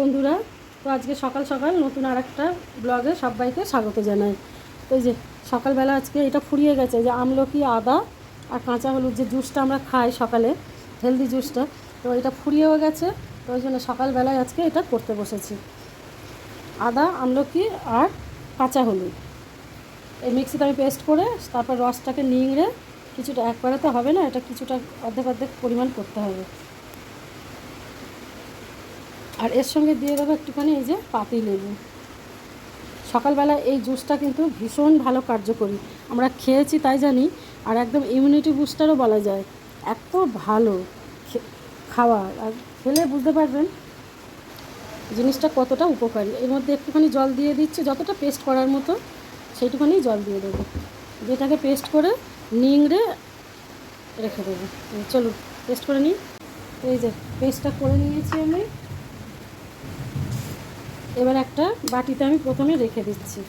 বন্ধুরা, তো আজকে সকাল সকাল নতুন আর একটা ব্লগে সবাইকে স্বাগত জানাই। তো এই যে সকালবেলা আজকে এটা ফুরিয়ে গেছে, যে আমলকি আদা আর কাঁচা হলুদ যে জুসটা আমরা খাই সকালে হেলদি জুসটা, তো এটা ফুরিয়েও গেছে, তো ওই জন্য সকালবেলায় আজকে এটা করতে বসেছি। আদা আমলকি আর কাঁচা হলুদ। এই মিক্সিতে আমি পেস্ট করে তারপর রসটাকে নিংড়ে, কিছুটা একবারে তো হবে না, এটা কিছুটা অর্ধেক অর্ধেক পরিমাণ করতে হবে। আর এর সঙ্গে দিয়ে দেবো একটুখানি এই যে পাতি লেবু। সকালবেলা এই জুসটা কিন্তু ভীষণ ভালো কার্যকরী। আমরা খেয়েছি তাই জানি, আর একদম ইমিউনিটি বুস্টারও বলা যায়। এত ভালো খাওয়া। আর খেলে বুঝতে পারবেন জিনিসটা কতটা উপকারী। এর মধ্যে একটুখানি জল দিয়ে দিচ্ছে, যতটা পেস্ট করার মতো সেইটুখানি জল দিয়ে দেবো। যেটাকে পেস্ট করে নিংড়ে রেখে দেবো। চলুন পেস্ট করে নিই। এই যে পেস্টটা করে নিয়েছি আমি। এবার একটা বাটিতে আমি প্রথমে রেখে দিচ্ছি।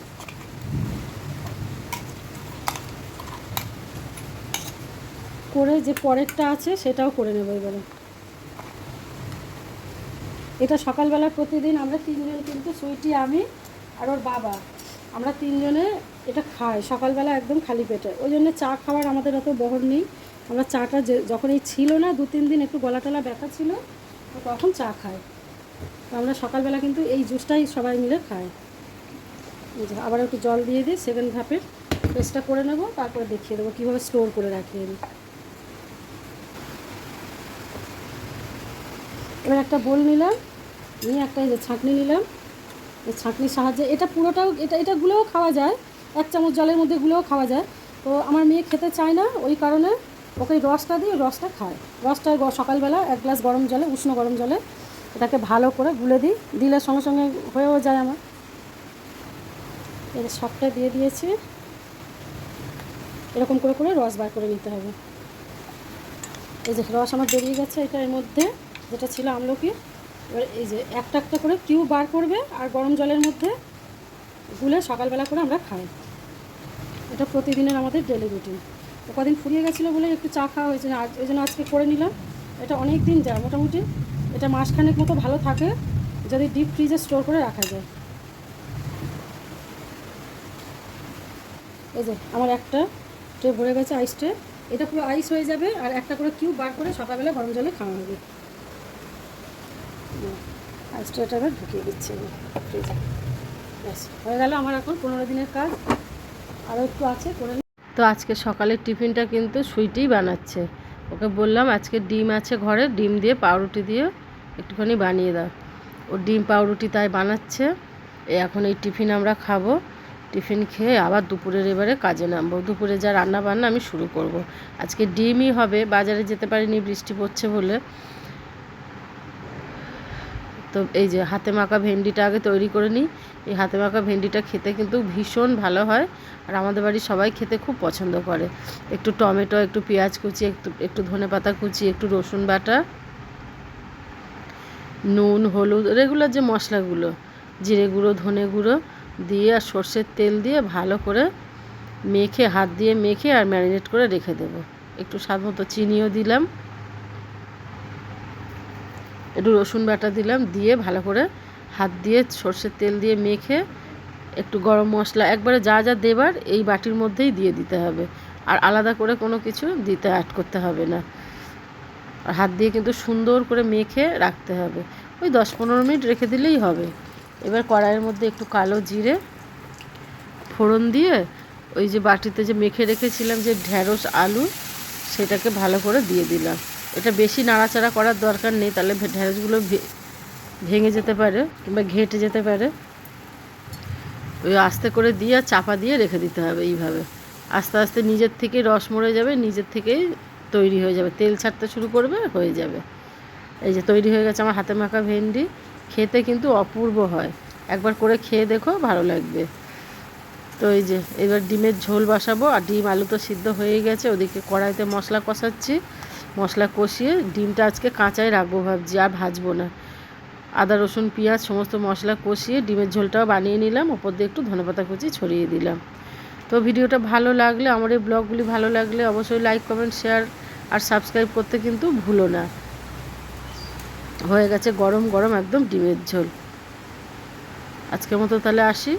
করে যে পরেরটা আছে সেটাও করে নেব এবারে। এটা সকালবেলা প্রতিদিন আমরা তিনজন কিন্তু সুইটি আমি আর ওর বাবা, আমরা তিনজনে এটা খাই সকালবেলা একদম খালি পেটে। ওই জন্য চা খাওয়ার আমাদের অত বহর নেই। আমরা চাটা যখন এই ছিল না দু তিন দিন একটু গলা টলা ব্যথা ছিল তখন চা খাই। তো আমরা সকালবেলা কিন্তু এই জুসটাই সবাই মিলে খাই। আবার একটু জল দিয়ে দিই সেকেন্ড ধাপের পেস্টটা করে নেব, তারপরে দেখিয়ে দেবো কীভাবে স্টোর করে রাখি আমি এবার একটা বোল নিলাম, নিয়ে একটা যে ছাঁকনি নিলাম। এই ছাঁকনির সাহায্যে এটা পুরোটাও, এটা এটা গুলোও খাওয়া যায়, এক চামচ জলের মধ্যে গুলোও খাওয়া যায়। তো আমার মেয়ে খেতে চায় না, ওই কারণে ওকে রসটা দিয়ে রসটা খায়। রসটা সকালবেলা এক গ্লাস গরম জলে, উষ্ণ গরম জলে এটাকে ভালো করে গুলে দিই। দিলে সঙ্গে সঙ্গে হয়েও যায় আমার। এর সবটা দিয়ে দিয়েছি। এরকম করে করে রস বার করে নিতে হবে। এই যে রস আমার বেরিয়ে গেছে এটা এর মধ্যে, যেটা ছিল আমলকি। এবার এই যে একটা একটা করে কিউ বার করবে আর গরম জলের মধ্যে গুলে সকালবেলা করে আমরা খাই। এটা প্রতিদিনের আমাদের ডেলি রুটিন কদিন ফুরিয়ে গেছিল বলে একটু চা খাওয়া হয়েছে আজ- ওই জন্য আজকে করে নিলাম। এটা অনেক দিন যায়, মোটামুটি এটা মাসখানেক মতো ভালো থাকে, যদি ডিপ ফ্রিজে স্টোর করে রাখা যায়। এই যে, আমার একটা ট্রে ভরে গেছে আইস ট্রে এটা পুরো আইস হয়ে যাবে আর একটা করে কিউব বার করে সকালবেলা গরম জলে খাওয়া হবে। আইস ট্রেটা এবার ঢুকিয়ে দিচ্ছি ফ্রিজে ব্যাস, হয়ে গেল আমার এখন পনেরো দিনের কাজ। আরও একটু আছে, করে। তো আজকে সকালের টিফিনটা কিন্তু সুইটিই বানাচ্ছে। ওকে বললাম আজকে ডিম আছে ঘরে, ডিম দিয়ে পাউরুটি দিয়ে একটুখানি বানিয়ে দাও। ও ডিম পাউরুটি তাই বানাচ্ছে। এখন এই টিফিন আমরা খাব। টিফিন খেয়ে আবার দুপুরের এবারে কাজে নামবো। দুপুরে যা রান্না বান্না আমি শুরু করব। আজকে ডিমই হবে। বাজারে যেতে পারিনি, বৃষ্টি পড়ছে বলে। তো এই যে হাতে মাখা ভেন্ডিটা আগে তৈরি করে নিই। এই হাতে মাখা ভেন্ডিটা খেতে কিন্তু ভীষণ ভালো হয়। আর আমাদের বাড়ির সবাই খেতে খুব পছন্দ করে। একটু টমেটো, একটু পেঁয়াজ কুচি, একটু একটু ধনে পাতা কুচি, একটু রসুন বাটা। নুন, হলুদ রেগুলার যে মশলাগুলো, জিরে গুঁড়ো, ধনে গুঁড়ো দিয়ে আর সর্ষের তেল দিয়ে ভালো করে মেখে, হাত দিয়ে মেখে আর ম্যারিনেট করে রেখে দেবো। একটু স্বাদ মতো চিনিও দিলাম। একটু রসুন বাটা দিলাম দিয়ে ভালো করে হাত দিয়ে সর্ষের তেল দিয়ে মেখে একটু গরম মশলা, একবারে যা যা দেবার এই বাটির মধ্যেই দিয়ে দিতে হবে। আর আলাদা করে কোনো কিছু দিতে অ্যাড করতে হবে না। আর হাত দিয়ে কিন্তু সুন্দর করে মেখে রাখতে হবে। ওই দশ পনেরো মিনিট রেখে দিলেই হবে। এবার কড়াইয়ের মধ্যে একটু কালো জিরে, ফোড়ন দিয়ে ওই যে বাটিতে যে মেখে রেখেছিলাম যে ঢ্যাঁড়স আলু, সেটাকে ভালো করে দিয়ে দিলাম। এটা বেশি নাড়াচাড়া করার দরকার নেই, তাহলে ঢ্যাঁড়সগুলো ভেঙে যেতে পারে কিংবা ঘেঁটে যেতে পারে। ওই আস্তে করে দিয়ে চাপা দিয়ে রেখে দিতে হবে এইভাবে। আস্তে আস্তে নিজের থেকেই রস মরে যাবে, নিজের থেকেই তৈরি হয়ে যাবে। তেল ছাড়তে শুরু করবে, হয়ে যাবে। এই যে তৈরি হয়ে গেছে আমার হাতে মাখা ভেন্ডি। খেতে কিন্তু অপূর্ব হয়। একবার করে খেয়ে দেখো, ভালো লাগবে। তো এই যে, এবার ডিমের ঝোল বসাবো। আর ডিম আলু তো সিদ্ধ হয়ে গেছে, ওদিকে কড়াইতে মশলা কষাচ্ছি। মশলা কষিয়ে ডিমটা আজকে কাঁচাই রাখব ভাবছি, আর ভাজবো না। আদা, রসুন, পেঁয়াজ সমস্ত মশলা কষিয়ে ডিমের ঝোলটাও বানিয়ে নিলাম। ওপর দিয়ে একটু ধনেপাতা কুচি ছড়িয়ে দিলাম। তো ভিডিওটা ভালো লাগলে, আমার এই ব্লগগুলি ভালো লাগলে অবশ্যই লাইক কমেন্ট শেয়ার আর সাবস্ক্রাইব করতে কিন্তু ভুলো না। হয়ে গেছে গরম গরম একদম ডিমের ঝোল। আজকের মতো তাহলে আসি।